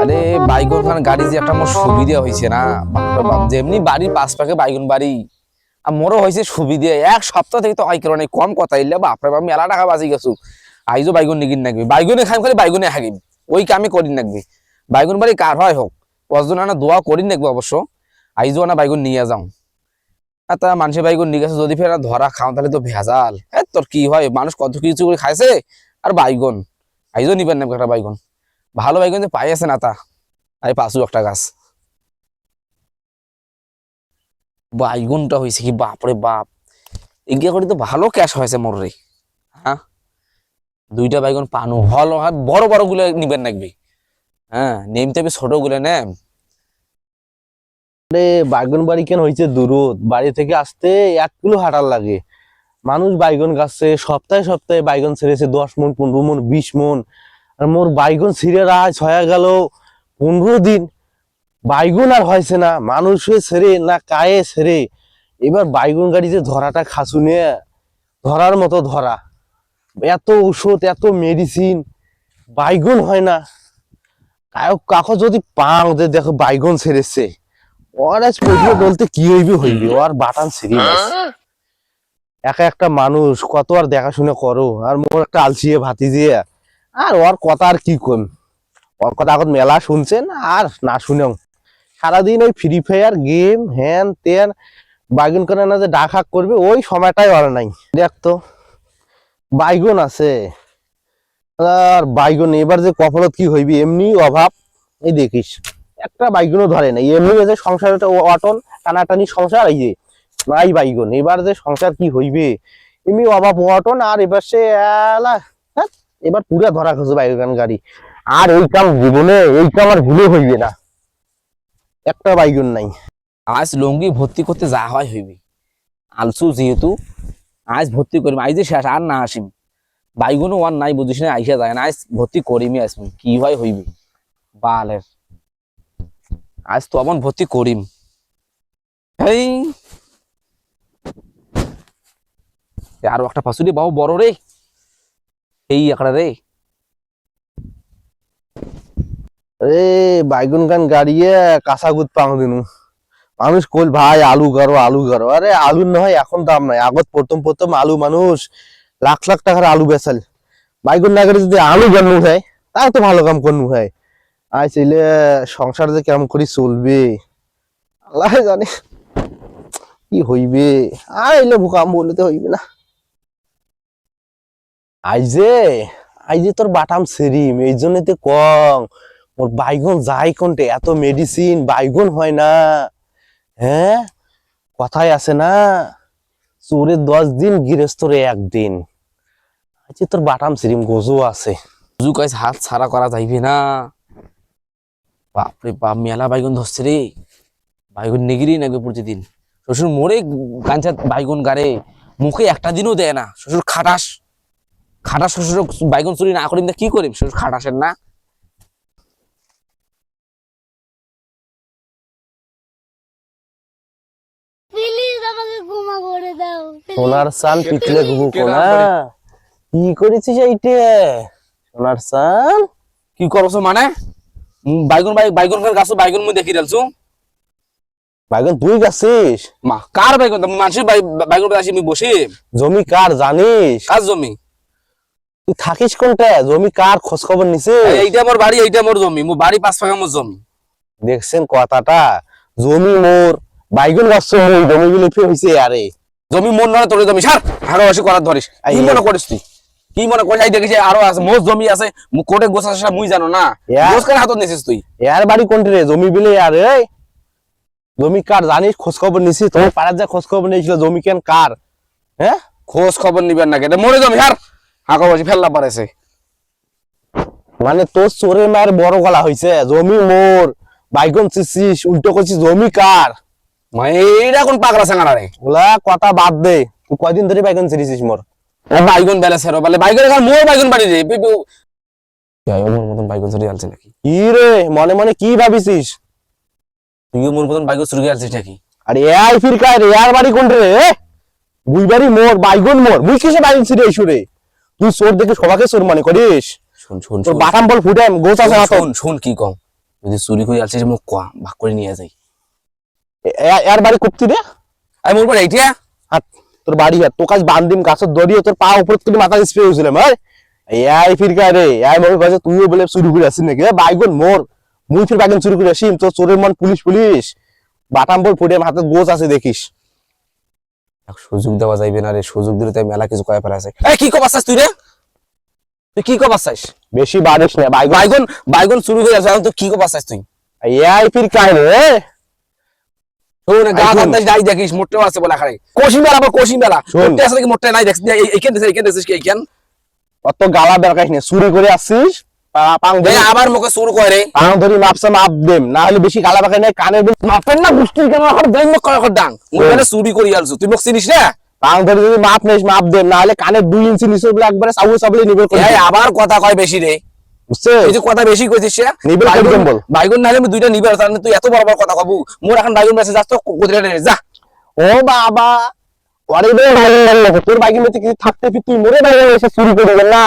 আরে বাইগুন খান গাড়ি যে একটা মোর সুবিধা হয়েছে না যেমনি বাড়ির পাশ পাকে বাইগুন বাড়ি, আর মোরও হয়েছে সুবিধা। এক সপ্তাহ থেকে তো হয় কারণে কম কথা, ইল্লে বাপরে বাপ, মেলা টাকা বাজি গেছু। আইজো বাইগুন নিগিন নাকবি বাইগুনে খাইম, খালি বাইগুনে হাগিম। ওই কামে করিন নাকবি বাইগুন বাড়ি কার হয় হোক কজন আনা দোয়া করিন নাকবি অবশ্য। আইজো আনা বাইগুন নিয়ে যাও। আর তা মানুষের বাইগুন নিয়ে গেছে, যদি ফের ধরা খাও, তাহলে তো ভেজাল। এ তোর কি হয়? মানুষ কত কিছু করে খাইছে, আর বাইগুন। আইজো নিবেন না একটা বাইগুন। ভালো বাইগুন যে পাই আছে না তা। আই পাঁচু একটা গাছ বাইগুনটা হয়েছে কি বাপরে বাপ। এগিয়ে করে তো ভালো ক্যাশ হয়েছে মোর রে। হ্যাঁ? দুইটা বাইগুন পানু। হল, হয়, বড় বড়গুলো নিবেন নাকবি হ্যাঁ নেমতে হবে ছোটগুলো, নেম। আরে, বাইগন বাড়ি কেন হয়েছে দূরত? বাড়ি থেকে আসতে এক কিলো হাঁটার লাগে। মানুষ বাইগুন গাছে সপ্তাহে সপ্তাহে বাইগুন ছেড়েছে দশ মন, পনেরো মন, বিশ মন। আর মোর বাইগুন ছিঁড়ে রাজ হয়ে গেল পনেরো দিন। বাইগুন আর হয়েছে না মানুষ হয়ে ছেড়ে না কায়ে সেরে এবার বাইগুন গাড়িতে ধরাটা খাসু খাসুনে ধরার মতো ধরা। এত ঔষধ এত মেডিসিন বাইগুন হয় না। কাকো যদি পাও যে দেখো বাইগুন ছেড়েছে। ওর আজ পয়সা বলতে কি হইবে হইবে। ওর বাটান সিরি একা একটা মানুষ কত আর দেখাশোনা করো। আর মোর একটা আলসিয়ে ভাতি দিয়ে আর ওর কথা আর কি কম? ওর কথা এখন মেলা শুনছেন আর না শুনেও। সারাদিন ওই ফ্রি ফায়ার গেম হ্যান তেন বাইগুন করে না যে ডাক হাক করবে ওই সময়টাই ওর নাই। দেখ তো বাইগুন আছে। আর বাইগুন এবার যে কপালত কি হইবি এমনি অভাব। এই দেখিস একটা বাইগুনও ধরে না এমনি যে সংসার অটন টানাটানি সংসার এই যে নাই বাইগুন। এবার যে সংসার কি হইবে? এমনি অভাব অটন আর এবার সে হ্যাঁ, এবার পুরা ধরা খোঁজে বাইগান গাড়ি। আর এই কাম জীবনে, এই কাম আর ভুলে হইবে না। একটা বাইগুন নাই। আজ লঙ্গি ভর্তি করতে যা হয় হইবি। আলসু যেহেতু, আজ ভর্তি করিম। আজ যে শেষ, আর না আসিম। বাইগুনও আর নাই বুঝিস না, আইসা যায় না। আজ ভর্তি করিমই আসবি কি হয় হইবি? বালের। আজ তো আমন ভর্তি করিম। আরও একটা পাশুরি বাবু বড় রে। এই রে। বাইগুন গান গাড়িয়ে কাঁচা গুদ পাং মানুষ কল ভাই, আলু গারো আলু গারো। আরে আলু নয় এখন দাম নাই। আগত প্রথম প্রথম আলু মানুষ লাখ লাখ টাকার আলু বেচাল। বাইগুন না যদি আলু গানু হয় তাও তো ভালো কাম করনু হয় আই চাইলে সংসার যে কেমন করে চলবে। আল্লাহ জানে কি হইবে। আর এলে ভুকাম বলতে হইবে না। আইজে আইজে তোর বাটাম সেরিম, এই জন্য তো কম। ওর বাইগুন যাই কোনটে? এত মেডিসিন বাইগুন হয় না। হ্যাঁ? কথায় আছে না। চোরে দশ দিন, গৃহস্থরে একদিন। আচ্ছা তোর বাটাম সিরিম গোজো আছে। জুক আজ হাত ছাড়া করা যাইবে না। বাপরে বাপ, মেলা বাইগুন ধরছে রে। বাইগুন নেগিরি নাকবে প্রতিদিন? শ্বশুর মোড়ে গাঞ্চা বাইগুন গাড়ে, মুখে একটা দিনও দেয় না। শ্বশুর খাটাস। খাটাস শ্বশুর বাইগুন চুরি না করিম কি করিম? শ্বশুর খাটাসের না। প্লিজ আমাকে ক্ষমা করে দাও সোনার সান ঘুঘু কোনা কি করেছিস এইটে? সোনার সান কি করছ মানে? বাইগুন বাই বাইগুন গাছ বাইগুন মুই দেখি রালছু। বাইগুন তুই গেছিস? মা কার বাইগুন? মানুষের বাইগুন আসি আমি বসি। জমি কার জানিস? কার জমি? তুই থাকিস কোনটা জমি কার খোঁজ খবর নিছে এইটা মোর বাড়ি এইটা মোর জমি। মোর বাড়ি পাঁচ ফাঁকা মোর জমি। দেখছেন কথাটা? জমি মোর বাইগুন গাছ মোর জমি গুলো হয়েছে আরে জমি মন নয় তোর জমি। সার আরও বেশি করার ধরিস কি মনে করিস তুই? কি মনে করিস এই দেখেছি আরও আছে মোর জমি আছে। মু- কোটে গোছ আছে মুই জানো না। গোছ কার হাতত নিছিস তুই? এর বাড়ি কোনটি রে জমি বিলে আর এই। জমি কার জানিস খোঁজ খবর নিছিস তোমার পাড়ার যা খোঁজ খবর নিয়েছিল জমি কেন কার হ্যাঁ খোঁজ খবর নিবেন না কেটে মরে জমি হার ফেললা পারেছে মানে তোর চোরের মায়ের বড় গলা হয়েছে জমি মোর বাইগন চিছিস উল্টো করছিস জমি কার মানে এইটা কোন সাঙ্গারা রে ওলা কথা বাদ দে তুই কয়দিন ধরে বাইগন ছিড়িছিস মোর বাইগুন বেলা সেরো বলে বাইগুন এখন মোর বাইগুন বাড়ি রে যাই মতন বাইগুন চুরি আলছে নাকি? কি রে মনে মনে কি ভাবিছিস? তুই মোর মতন বাইগুন চুরি আলছিস নাকি আরে এই ফির কায় রে আর বাড়ি কোনটি রে এ? বুই বাড়ি মোর বাইগন মোর বুই কিসে বাইগন ছিড়ে ইস্যু রে তুই চোর দেখে সবাকে চোর মনে করিস? শুন শুন তোর বাটাম বল ফুটে গোছ আছে হাতত। শুন শুন কি কম। যদি চুরি করে আসছিস মোক কোয়া ভাগ করে নিয়ে যাই। এর বাড়ি কুপ্তি রে? আমি মোর পরে এইটা হাত তোর বাড়ি হাত তো কাজ বান্দিম গাছের দড়িয়ে তোর পা উপর তুলি মাথা স্প্রে হয়েছিলাম হ্যাঁ এই ফিরকা রে এই মনে কাছে তুইও বলে চুরি করে আসিস নাকি? বাইগুন মোর মুই ফির বাইগুন চুরি করে আসিম তোর চোরের মন পুলিশ পুলিশ বাটাম বল ফুটে হাতে গোছ আছে দেখিস। সুযোগ দেওয়া যাইবে না রে সুযোগ দিলে তাই মেলা কিছু কয়ে ফেলাছে এই কি কব আছিস তুই রে? তুই কি কব আছিস? বেশি বাড়িস না বাইগুন। বাইগন বাইগন করে আসছে এখন তুই কি কব আছিস তুই? এই ফিরকা রে শোন গা। ধান্দাস নাই দেখিস মোটেও আছে বলা খারে কোশি মেলা আবার কোশি মেলা। শোন। মোটে আছে নাকি মোটে নাই দেখিস এইখান দেখিস এইখান দেখিস কি এইখান? অত গালা বেরকাইস না চুরি করে আসছিস ধরি আবার মুখে শুরু করে পাং ধরি মাপসা মাপ দেম না হলে বেশি গালা বেরকাই নাই বিল মাপেন না গুষ্টির কেন এখন দেন মুখ করে করে ডাং? মুই মানে চুরি করি আলছু তুই মুখ চিনিস না? পাং ধরি যদি মাপ নেস মাপ দেম না হলে দুই ইঞ্চি নিচে বলে একবারে সাবু সাবলে নিবে এই আবার কথা কয় বেশি রে। বুঝছে? এই যে কথা বেশি কইছিস সে করে বাইগুন-। নাহলে আমি দুইটা নিবে তাহলে তুই এত বড় বড় কথা কবু। মোর এখন বাইগুন বেঁচে যাস তো কোথায় রে? যা। ও বাবা ওরে ভালো লাগল তোর বাইকের মধ্যে কিছু থাকতে তুই মরে বাইরে এসে চুরি করে না?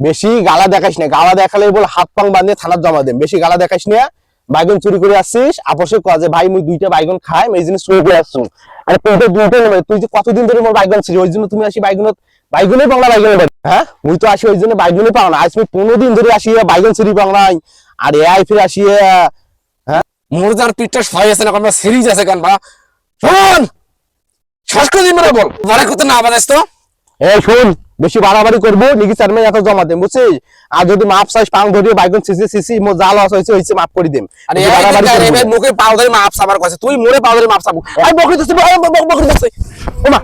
বেশি গালা দেখাইস না, গালা দেখালে বল হাত পাং বাঁধে, থানার জমা দেন। বেশি গালা দেখাইস না, বাইগন চুরি করে আসছিস আপসে কয় যে, ভাই, মুই দুইটা বাইগন খাই এই জিনিস চুরি করে আসছুন আরে তো দুইটা নেবে, তুই যে কতদিন ধরে মোর বাইগন ছিল, ওই জন্য তুমি আসি বাইগনে পাও না বাইগনে হ্যাঁ? মুই তো আসি ওই জন্য বাইগনে পাও না। আজ তুমি পনেরো দিন ধরে আসি বাইগন চুরি পাও নাই। আর এ আই ফির আসি মোর যার পিঠটা সহায় আছে না, কোন সিরিজ আছে কেন বা? শোন! করে দিন বল। বারে কত না বাজাস তো। এই, শোন। বেশি বাড়াবাড়ি করব নাকি চেয়ারম্যান এখন জমা দেন বুঝছিস? আর যদি মাপ চাইস পাং ধরিয়ে বাইকন সিসি সিসি মো যা লস হয়েছে হয়েছে মাফ করে করব। মুখে পাও ধরে মাপ সাবার কইছে তুই মোড়ে পাও ধরে মাপ সাবু বকরি তো বকরি বকরি ওমা।